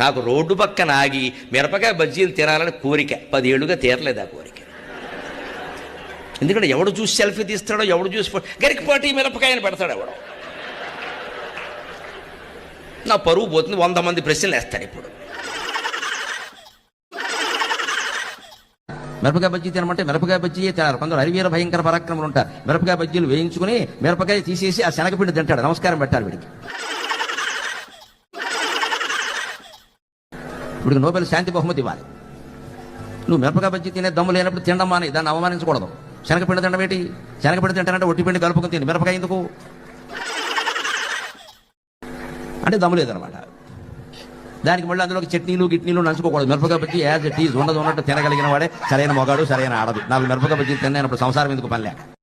నాకు రోడ్డు పక్కన ఆగి మిరపకాయ బజ్జీలు తినాలని కోరిక. పదేళ్ళుగా తీరలేదు ఆ కోరిక. ఎందుకంటే ఎవడు చూసి సెల్ఫీ తీస్తాడో ఎవడు చూసి గరికపాటి మిరపకాయని పెడతాడు ఎవడు. నా పరువు పోతుంది వంద మంది ప్రశ్నలు వేస్తాడు ఇప్పుడు. మిరపకాయ బజ్జీ తినమంటే మిరపకాయ బజ్జీ తినాలి. కొందరు హరివీర భయంకర పరాక్రమలు ఉంటారు. మిరపకాయ బజ్జీలు వేయించుకుని మిరపకాయ తీసేసి ఆ శనగపిండి తింటాడు. నమస్కారం పెట్టాలి వీడికి. ఇప్పుడు నోబెల్ శాంతి బహుమతి ఇవ్వాలి. నువ్వు మిరపకాయ బజ్జి తినే దమ్ము లేనప్పుడు తినడం మాని దాన్ని అవమానించకూడదు. శనగపిండి తినడం ఏంటి? శనగపిండి తింటానంటే ఒట్టిపిండి కలుపుకుని తిని. మిరపకాయ ఎందుకు? అంటే దమ్ము లేదనమాట. దానికి మళ్ళీ అందులోకి చట్నీలు గిట్నీలు నంచుకోకూడదు. మిరపకాయ బజ్జి యాజ్ ఇట్ ఈజ్ ఉండదు ఉన్నట్టు తినగలిగిన వాడే సరైన మొగాడు సరైన ఆడదు. నాకు మిరపకాయ బజ్జీ తిన్నానప్పుడు సంసారం ఎందుకు పనిలేక?